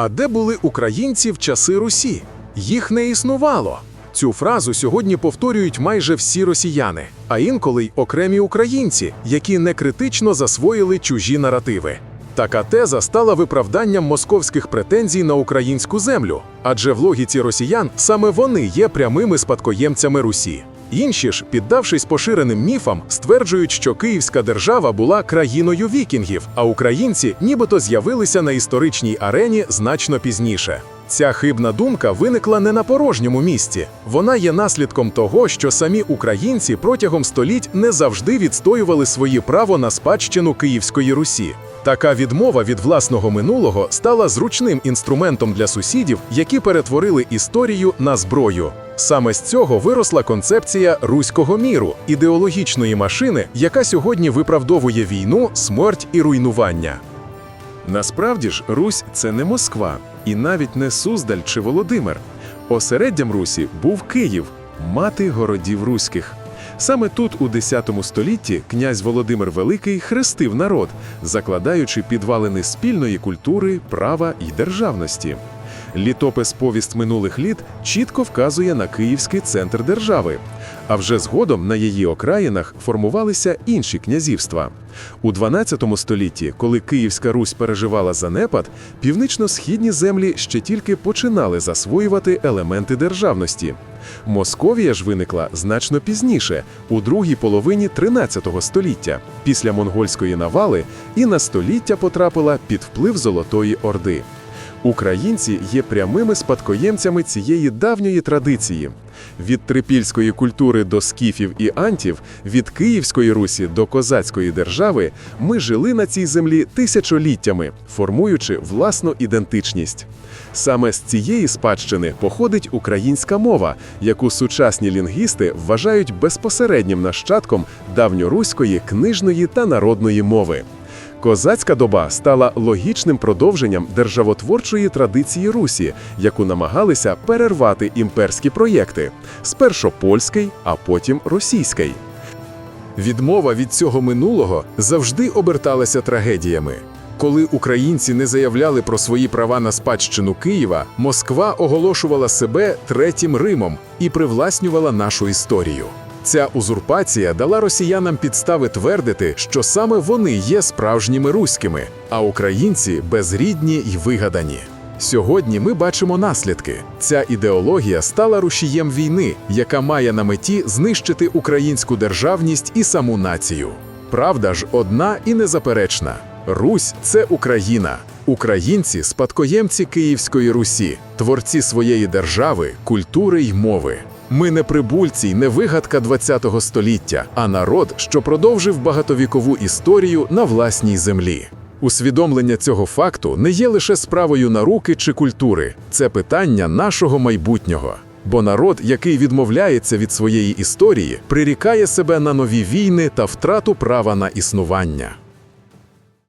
А де були українці в часи Русі? Їх не існувало. Цю фразу сьогодні повторюють майже всі росіяни, а інколи й окремі українці, які некритично засвоїли чужі наративи. Така теза стала виправданням московських претензій на українську землю, адже в логіці росіян саме вони є прямими спадкоємцями Русі. Інші ж, піддавшись поширеним міфам, стверджують, що Київська держава була країною вікінгів, а українці нібито з'явилися на історичній арені значно пізніше. Ця хибна думка виникла не на порожньому місці. Вона є наслідком того, що самі українці протягом століть не завжди відстоювали свої право на спадщину Київської Русі. Така відмова від власного минулого стала зручним інструментом для сусідів, які перетворили історію на зброю. Саме з цього виросла концепція руського міру, ідеологічної машини, яка сьогодні виправдовує війну, смерть і руйнування. Насправді ж, Русь це не Москва, і навіть не Суздаль чи Володимир. Осереддям Русі був Київ, мати городів руських. Саме тут, у X столітті, князь Володимир Великий хрестив народ, закладаючи підвалини спільної культури, права і державності. Літопис повість минулих літ чітко вказує на київський центр держави, а вже згодом на її окраїнах формувалися інші князівства. У 12 столітті, коли Київська Русь переживала занепад, північно-східні землі ще тільки починали засвоювати елементи державності. Московія ж виникла значно пізніше, у другій половині 13 століття, після монгольської навали, і на століття потрапила під вплив Золотої Орди. Українці є прямими спадкоємцями цієї давньої традиції. Від трипільської культури до скіфів і антів, від Київської Русі до козацької держави ми жили на цій землі тисячоліттями, формуючи власну ідентичність. Саме з цієї спадщини походить українська мова, яку сучасні лінгвісти вважають безпосереднім нащадком давньоруської книжної та народної мови. Козацька доба стала логічним продовженням державотворчої традиції Русі, яку намагалися перервати імперські проєкти спершу польський, а потім російський. Відмова від цього минулого завжди оберталася трагедіями. Коли українці не заявляли про свої права на спадщину Києва, Москва оголошувала себе третім Римом і привласнювала нашу історію. Ця узурпація дала росіянам підстави твердити, що саме вони є справжніми руськими, а українці безрідні й вигадані. Сьогодні ми бачимо наслідки. Ця ідеологія стала рушієм війни, яка має на меті знищити українську державність і саму націю. Правда ж одна і незаперечна: Русь це Україна. Українці спадкоємці Київської Русі, творці своєї держави, культури й мови. Ми не прибульці не вигадка ХХ століття, а народ, що продовжив багатовікову історію на власній землі. Усвідомлення цього факту не є лише справою науки чи культури, це питання нашого майбутнього. Бо народ, який відмовляється від своєї історії, прирікає себе на нові війни та втрату права на існування.